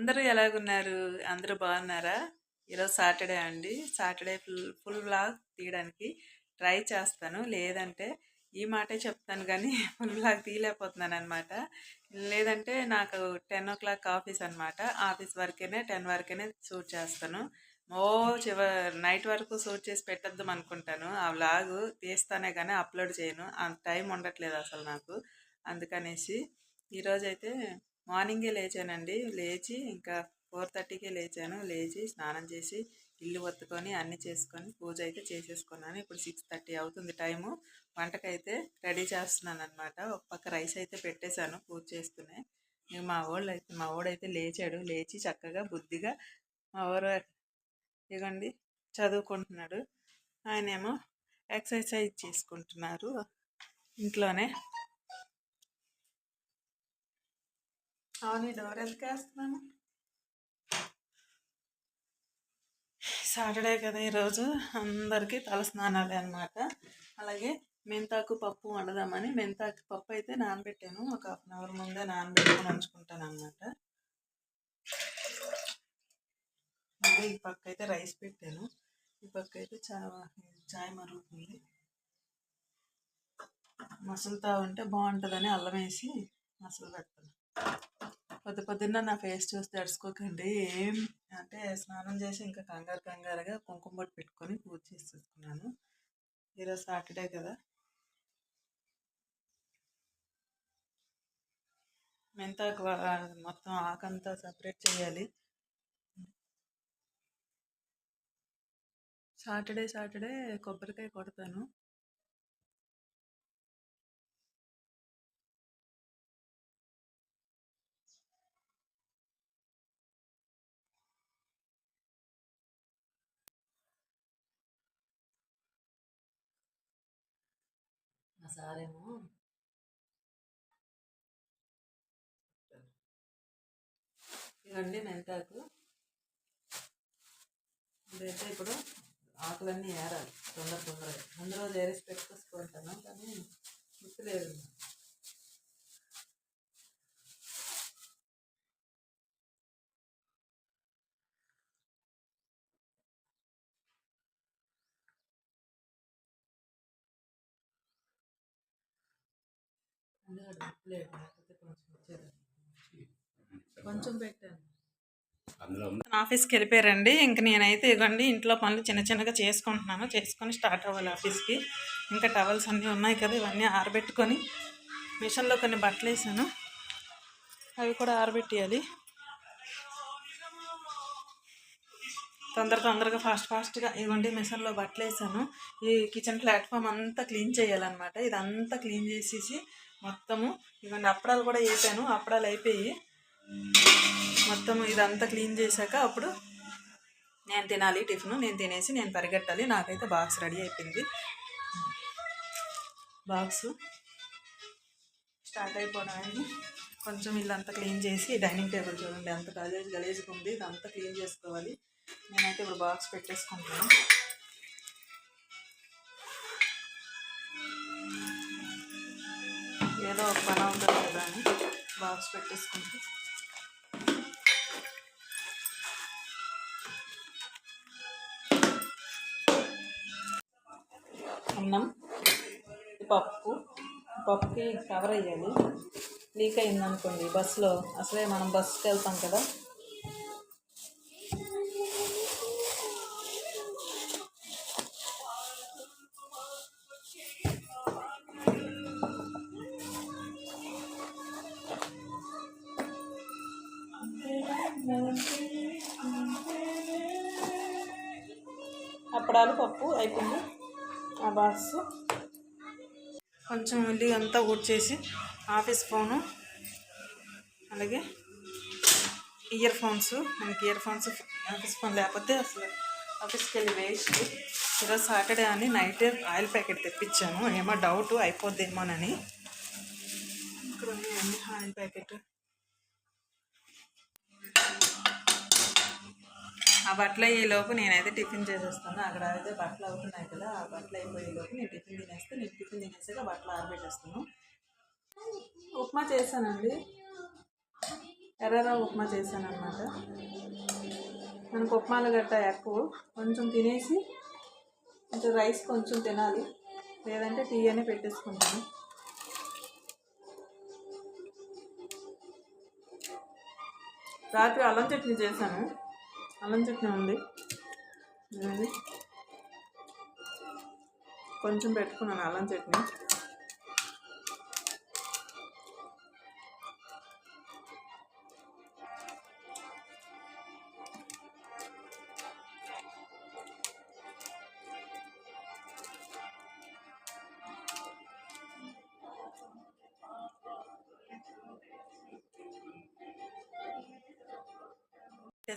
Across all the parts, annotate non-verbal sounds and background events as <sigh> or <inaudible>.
అందరూ ఎలాగున్నారు? అందరూ బాగున్నారా? ఈరోజు సాటర్డే అండి. సాటర్డే ఫుల్ ఫుల్ బ్లాగ్ తీయడానికి ట్రై చేస్తాను. లేదంటే ఈ మాటే చెప్తాను కానీ <laughs> ఫుల్ బ్లాగ్ తీయలేకపోతున్నాను అనమాట లేదంటే నాకు టెన్ ఓ క్లాక్ ఆఫీస్ అనమాట ఆఫీస్ వరకేనే టెన్ వరకేనే షూట్ చేస్తాను. ఓ చివ నైట్ వరకు షూట్ చేసి పెట్టద్దాం అనుకుంటాను. ఆ వ్లాగ్ తీస్తానే కానీ అప్లోడ్ చేయను. అంత టైం ఉండట్లేదు అసలు నాకు. అందుకనేసి ఈరోజైతే మార్నింగే లేచానండి. లేచి ఇంకా ఫోర్ థర్టీకే లేచాను. లేచి స్నానం చేసి ఇల్లు ఒత్తుకొని అన్ని చేసుకొని పూజ అయితే చేసేసుకున్నాను. ఇప్పుడు సిక్స్ థర్టీ అవుతుంది టైము. వంటకైతే రెడీ చేస్తున్నాను అనమాట ఒక పక్క రైస్ అయితే పెట్టేశాను పూజ చేస్తూనే. ఇక మా వాళ్ళు అయితే మా వాడైతే లేచాడు. లేచి చక్కగా బుద్ధిగా మా వారు ఇవ్వండి చదువుకుంటున్నాడు. ఆయనేమో ఎక్సర్సైజ్ చేసుకుంటున్నారు ఇంట్లోనే. అవును డోర్ ఎందుకు వేస్తున్నాను? సాటర్డే కదా ఈరోజు అందరికీ తల స్నానాలే అనమాట అలాగే మెంతాకు పప్పు వండదామని మెంతాకు పప్పు అయితే నానబెట్టాను. ఒక హాఫ్ అన్ అవర్ ముందే నానబెట్టుకొని ఉంచుకుంటాను అనమాట మళ్ళీ ఈ పక్క అయితే రైస్ పెట్టాను. ఈ పక్క అయితే చా చాయ్ మరుగుతుంది. మసులుతా ఉంటే బాగుంటుందని అల్లం వేసి మసలు పెడతాను పొద్దు పొద్దున్న నా ఫేస్ చూస్తే అడుచుకోకండి ఏం అంటే స్నానం చేసి ఇంకా కంగారు కంగారుగా కుంకుమ బొట్టు పెట్టుకొని పూజ చేసేసుకున్నాను. ఈరోజు సాటర్డే కదా. మెంతాకు మొత్తం ఆకంతా సపరేట్ చేయాలి. సాటర్డే సాటర్డే కొబ్బరికాయ కొడతాను. సారేమో ఇవన్నీ మెంతాకు. ఇదైతే ఇప్పుడు ఆకులన్నీ ఏరాలి తొందర తొందరగా. ముందు రోజు ఏరేసి పెట్టుకొసుకుంటాను కానీ గుర్తులేదు కొంచెం పెట్టాను. ఆఫీస్కి వెళ్ళిపోయారండి. ఇంక నేనైతే ఇవ్వండి ఇంట్లో పనులు చిన్న చిన్నగా చేసుకుంటున్నాను. చేసుకొని స్టార్ట్ అవ్వాలి ఆఫీస్కి. ఇంకా టవల్స్ అన్నీ ఉన్నాయి కదా ఇవన్నీ ఆరబెట్టుకొని మిషన్లో కొన్ని బట్టలు వేసాను. అవి కూడా ఆరబెట్టేయాలి. తొందర తొందరగా ఫాస్ట్ ఫాస్ట్గా ఇవ్వండి మిషన్లో బట్టలు వేసాను. ఈ కిచెన్ ప్లాట్ఫామ్ అంతా క్లీన్ చేయాలన్నమాట. ఇదంతా క్లీన్ చేసేసి మొత్తము. ఇవన్నీ అప్పడాలు కూడా వేసాను అప్పడాలు అయిపోయి మొత్తము ఇదంతా క్లీన్ చేశాక అప్పుడు నేను తినాలి టిఫిన్. నేను తినేసి నేను పరిగెట్టాలి. నాకైతే బాక్స్ రెడీ అయిపోయింది. బాక్స్ స్టార్ట్ అయిపోవడానికి కొంచెం ఇల్లంతా క్లీన్ చేసి డైనింగ్ టేబుల్ చూడండి. అంత గలేజ్ గలేజ్గా ఉంది. ఇదంతా క్లీన్ చేసుకోవాలి. నేనైతే ఇప్పుడు బాక్స్ పెట్టేసుకుంటాను ఏదో ఒక పని ఉంటుంది కదా అని బాక్స్ పెట్టేసుకుంటే. అన్నం పప్పు పప్పుకి కవర్ అయ్యాలి. లీక్ అయింది అనుకోండి బస్సులో అసలే మనం బస్సుకి వెళ్తాం కదా. అప్పడాలు పప్పు అయిపోయింది. ఆ బాక్స్. కొంచెం వెళ్ళి అంతా ఊడ్చేసి ఆఫీస్ ఫోను అలాగే ఇయర్ ఫోన్స్. మనకి ఇయర్ ఫోన్స్ ఆఫీస్ ఫోన్ లేకపోతే అసలు ఆఫీస్కి వెళ్ళి వేస్ట్. ఈరోజు సాటర్డే అని నైట్ ఆయిల్ ప్యాకెట్ తెప్పించాను. ఏమో డౌట్ అయిపోద్దేమోనని. ఇక్కడ ఆయిల్ ప్యాకెట్. ఆ బట్టలు అయ్యేలోపు నేనైతే టిఫిన్ చేసేస్తాను. అక్కడ అయితే బట్టలు అవుతున్నాయి కదా ఆ బట్టలు అయిపోయేలోపు నేను టిఫిన్ తినేస్తే నేను టిఫిన్ తినేసాక బట్టలు ఆరబెట్టేస్తాను. ఉప్మా చేశానండి. ఎర్రరా ఉప్మా చేశానమాట మనకు ఉప్మాలు గట్ట ఎక్కువ. కొంచెం తినేసి కొంచెం రైస్ కొంచెం తినాలి. లేదంటే టీ అనే పెట్టేసుకుంటాను. రాత్రి అల్లం చట్నీ చేశాను. అల్లం చట్నీ ఉంది. కొంచెం పెట్టుకున్నాను అల్లం చట్నీ.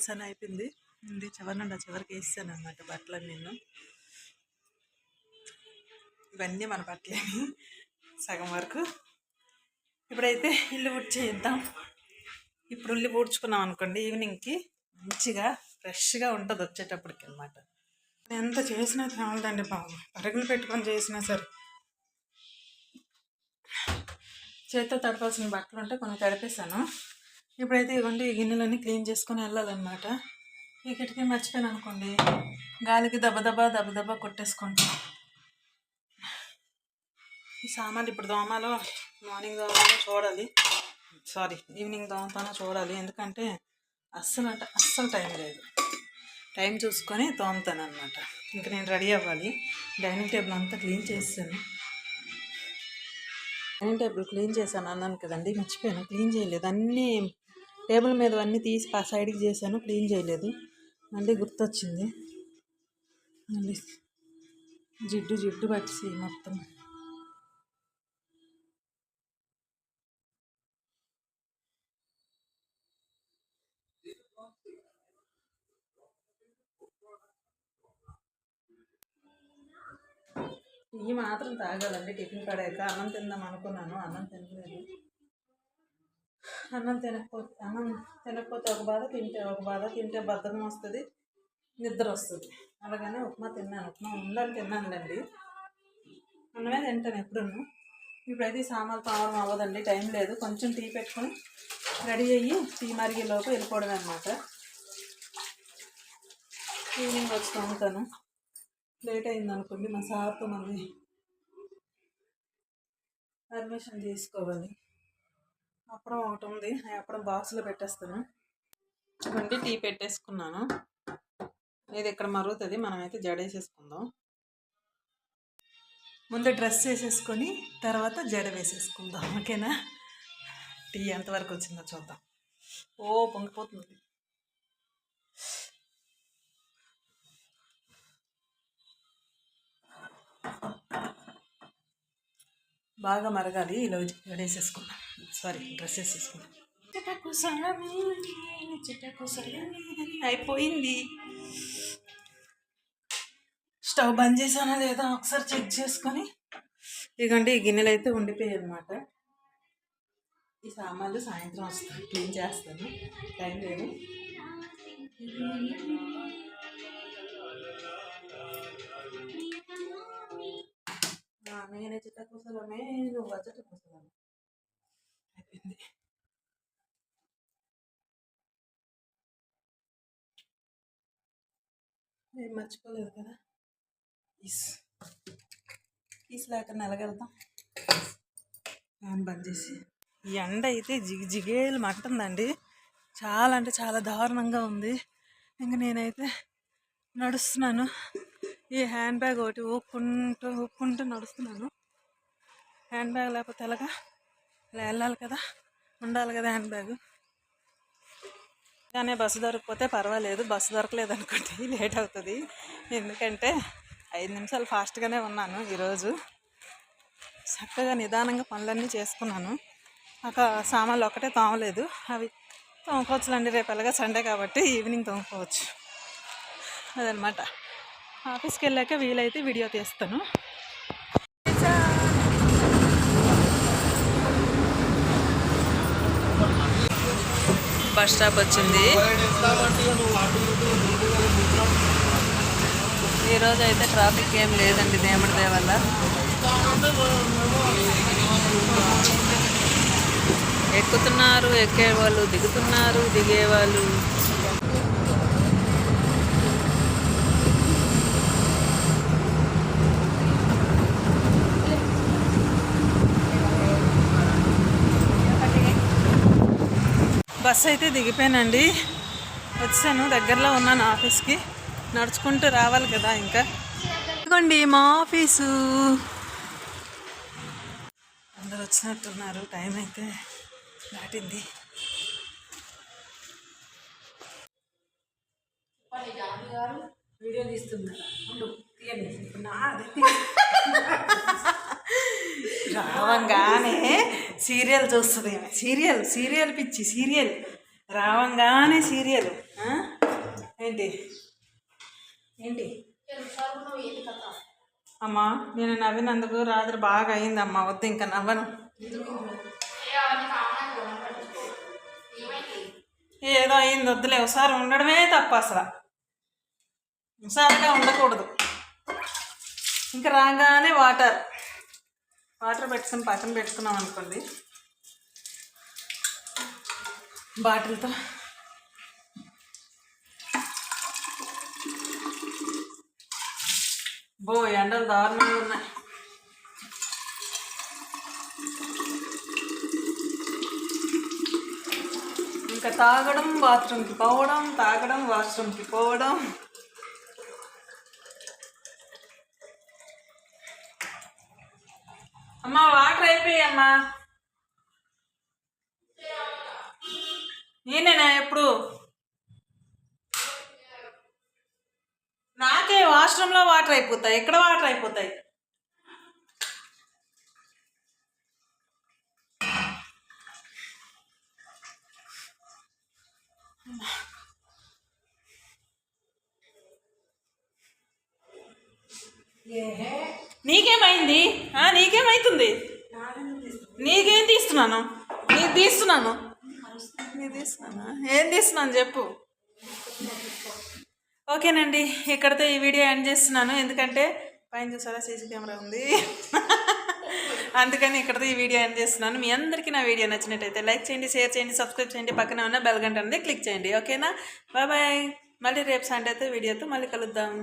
వేసాను అయిపోయింది. ఇది చివరినండి చివరికి వేసాను అనమాట బట్టలు నేను. ఇవన్నీ మన బట్టలేని సగం వరకు. ఇప్పుడైతే ఇల్లు చేద్దాం. ఇప్పుడు ఇల్లు పూడ్చుకున్నాం అనుకోండి ఈవినింగ్కి మంచిగా ఫ్రెష్గా ఉంటుంది వచ్చేటప్పటికి అనమాట ఎంత చేసినా చాలదండి బాబు. పరుగులు పెట్టుకొని చేసినా సరే. చేతితో తడపాల్సిన బట్టలు ఉంటే కొన్ని తడిపేశాను. ఇప్పుడైతే ఇవ్వండి ఈ గిన్నెలన్నీ క్లీన్ చేసుకొని వెళ్ళాలన్నమాట. ఈ కిటికీ మర్చిపోయాను అనుకోండి. గాలికి దెబ్బ దెబ్బ దెబ్బ కొట్టేసుకుంటాం. ఈ సామాన్లు ఇప్పుడు దోమాలో మార్నింగ్ దోమాలో చూడాలి. సారీ ఈవినింగ్ దోమతానో చూడాలి. ఎందుకంటే అస్సలు అంటే అస్సలు టైం లేదు. టైం చూసుకొని తోముతాను అనమాట ఇంక నేను రెడీ అవ్వాలి. డైనింగ్ టేబుల్ అంతా క్లీన్ చేసాను డైనింగ్ టేబుల్ క్లీన్ చేశాను అన్నాను కదండి మర్చిపోయాను. క్లీన్ చేయలేదు. అన్నీ టేబుల్ మీద అన్నీ తీసి ఆ సైడ్కి చేశాను క్లీన్ చేయలేదు. మళ్ళీ గుర్తొచ్చింది. మళ్ళీ జిడ్డు జిడ్డు పట్టి మొత్తం. ఈ మాత్రం తాగాలండి. టిఫిన్ పడాక అన్నం తిందాం అనుకున్నాను. అన్నం తినలేదు. అన్నం తినకపోతే అన్నం తినకపోతే ఒక బాధ తింటే ఒక బాధ తింటే బద్ధకం వస్తుంది నిద్ర వస్తుంది. అలాగనే ఉప్మా తిన్నాను ఉప్మా ఉందని తిన్నానులేండి. అన్నమే తింటాను ఎప్పుడన్నా ఇప్పుడైతే ఈ సామాన్లు తావడం అవ్వదండి టైం లేదు. కొంచెం టీ పెట్టుకొని రెడీ అయ్యి టీ మరిగేలోపు వెళ్ళిపోవడమే అనమాట ఈవినింగ్ వచ్చి తమ్ముతాను లేట్ అయింది అనుకోండి మా సార్తో మళ్ళీ పర్మిషన్ తీసుకోవాలి. అప్పడం ఒకటి ఉంది. ఆ బాక్స్లో పెట్టేస్తాను. చూడండి టీ పెట్టేసుకున్నాను. ఇది ఇక్కడ మరుగుతుంది మనమైతే జడేసేసుకుందాం. ముందు డ్రెస్ వేసేసుకొని తర్వాత జడ వేసేసుకుందాం. ఓకేనా? టీ ఎంతవరకు వచ్చిందో చూద్దాం. ఓ పొంగిపోతుంది. బాగా మరగాలి. ఇలా వేసేసుకున్నాం సారీ డ్రెస్సెస్ వేసేసుకున్నాం అయిపోయింది. స్టవ్ బంద్ చేసానా లేదా ఒకసారి చెక్ చేసుకొని. ఎందుకంటే ఈ గిన్నెలు అయితే ఉండిపోయాయి అనమాట ఈ సామాన్లు సాయంత్రం వస్తాను క్లీన్ చేస్తాను. టైం లేదు. ఆ, చిట్ట కూసలమే నువ్వు వచ్చట కూసలమే అయిపోయింది. నేను మర్చిపోలేదు కదా? ఈస్ ఈస్ లేక నెలగెళ్తాం ఫ్యాన్ బంద్ చేసి. ఈ ఎండ అయితే జిగి జిగేలు మంటుందండి చాలా అంటే చాలా దారుణంగా ఉంది. ఇంక నేనైతే నడుస్తున్నాను. ఈ హ్యాండ్ బ్యాగ్ ఒకటి ఊక్కుంటూ ఊక్కుంటూ నడుస్తున్నాను. హ్యాండ్ బ్యాగ్ లేకపోతే ఎలాగా? ఇలా వెళ్ళాలి కదా ఉండాలి కదా హ్యాండ్ బ్యాగ్. కానీ బస్సు దొరికిపోతే పర్వాలేదు బస్సు దొరకలేదు అనుకోండి <laughs> లేట్ అవుతుంది. ఎందుకంటే ఐదు నిమిషాలు ఫాస్ట్గానే ఉన్నాను ఈరోజు. చక్కగా నిదానంగా పనులన్నీ చేసుకున్నాను. ఒక సామాన్లు ఒకటే తోమలేదు. అవి తోముకోవచ్చులండి రేపు ఎలాగా సండే కాబట్టి ఈవినింగ్ తోముకోవచ్చు. అదనమాట ఆఫీస్కి వెళ్ళాక వీలైతే వీడియో తీస్తాను. బస్ స్టాప్ వచ్చింది. ఈరోజు అయితే ట్రాఫిక్ ఏం లేదండి దేవుడి వల్ల. ఎక్కుతున్నారు ఎక్కేవాళ్ళు దిగుతున్నారు దిగేవాళ్ళు. బస్సు అయితే దిగిపోయానండి. వచ్చాను దగ్గరలో ఉన్నాను ఆఫీస్కి. నడుచుకుంటూ రావాలి కదా ఇంకా. ఇదిగోండి మా ఆఫీసు. అందరు వచ్చినట్టున్నారు టైం అయితే దాటింది. వీడియో తీస్తున్నారు. రావంగానే. సీరియల్ చూస్తుంది. ఆమె సీరియల్ సీరియల్ పిచ్చి సీరియల్. రావంగానే సీరియల్. ఏంటి? ఏంటి? అమ్మా నేను నవ్వినందుకు రాత్రి బాగా అయిందమ్మా వద్దు ఇంకా నవ్వను. ఏదో అయింది వద్దులే ఒకసారి ఉండడమే తప్ప అసలు. ఒకసారిగా ఉండకూడదు. ఇంకా రాగానే వాటర్. వాటర్ పెట్టుకుని పక్కన పెట్టుకున్నాం అనుకోండి. బాటిల్తో. బో ఎండలు దారుణంగా ఉన్నాయి. ఇంకా తాగడం బాత్రూమ్కి పోవడం తాగడం వాష్రూమ్కి పోవడం. అమ్మా వాటర్ అయిపోయామ్మా నేనేనా ఎప్పుడు? నాకే వాష్రూమ్లో వాటర్ అయిపోతాయి. ఎక్కడ వాటర్ అయిపోతాయి? తీస్తున్నాను. నీకు తీస్తున్నాను. నీ తీస్తున్నాను? ఏం తీస్తున్నాను చెప్పు. ఓకేనండి ఇక్కడితో ఈ వీడియో ఎండ్ చేస్తున్నాను. ఎందుకంటే పైన చూసారా సీసీ కెమెరా ఉంది. అందుకని ఇక్కడితో ఈ వీడియో ఎండ్ చేస్తున్నాను. మీ అందరికీ నా వీడియో నచ్చినట్టయితే లైక్ చేయండి షేర్ చేయండి సబ్స్క్రైబ్ చేయండి. పక్కన ఉన్న బెల్ గంట అనేది క్లిక్ చేయండి. ఓకేనా? Bye bye. మళ్ళీ రేపు సండే అయితే వీడియోతో మళ్ళీ కలుద్దాం.